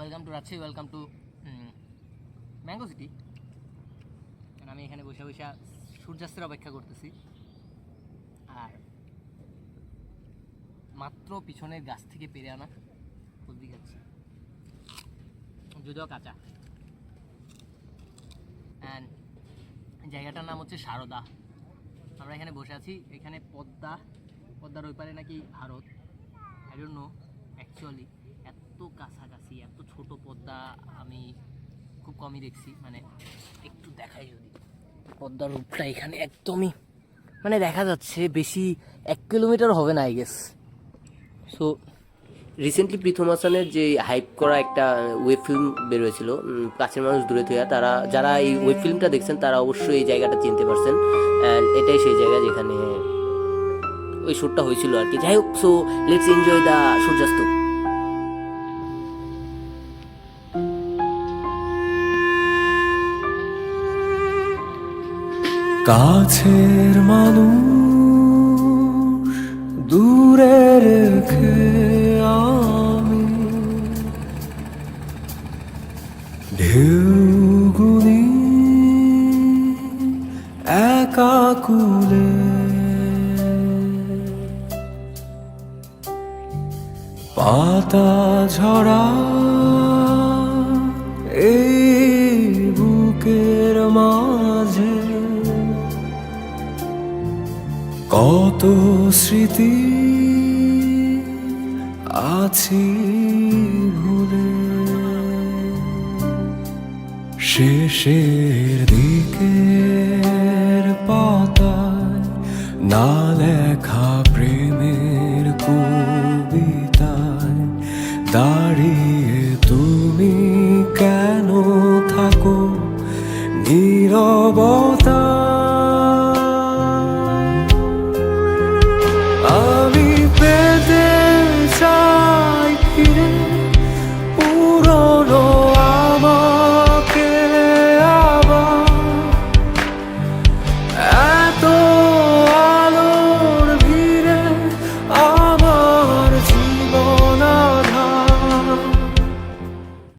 Welcome to Rajshahi welcome to mango city আমি এখানে বসে বসে সূর্যাস্তের অপেক্ষা করতেছি। আর মাত্র পিছনের গাছ থেকে পেরে আনা কুলবি খাচ্ছি যদিও কাঁচা। অ্যান্ড জায়গাটার নাম হচ্ছে সারদা। আমরা এখানে বসে আছি। এখানে পদ্মা, পদ্মার ওই পারে নাকি Bharat. I don't know actually এত কাছাকাছি এত ছোট পদ্মা আমি খুব কমই দেখছি। মানে একটু দেখাই যদি। পদ্মার রূপটা এখানে একদমই মানে দেখা যাচ্ছে বেশি এক কিলোমিটার হবে না I guess so recently Pritam হাসানের যে হাইপ করা একটা ওয়েব ফিল্ম বেরোয়েছিল কাছের মানুষ দূরে থেকে তারা, যারা এই ওয়েব ফিল্মটা দেখছেন, তারা অবশ্যই এই জায়গাটা চিনতে পারছেন। অ্যান্ড এটাই সেই জায়গা যেখানে ওই শ্যুটটা হয়েছিল আর কি। যাই হোক সো লেটস এনজয় দ্য সূর্যাস্ত। কাছের মানুষ দূরে রেখে আমি ঢেউগুনি একা কুলে পাতা ঝরা এই বুকের মাঝে কত স্মৃতি আছি ভুলে। শেষের দিকে পাতায় না লেখা প্রেমের কবিতায় দাঁড়িয়ে তুমি কেন থাকো? নীরবতা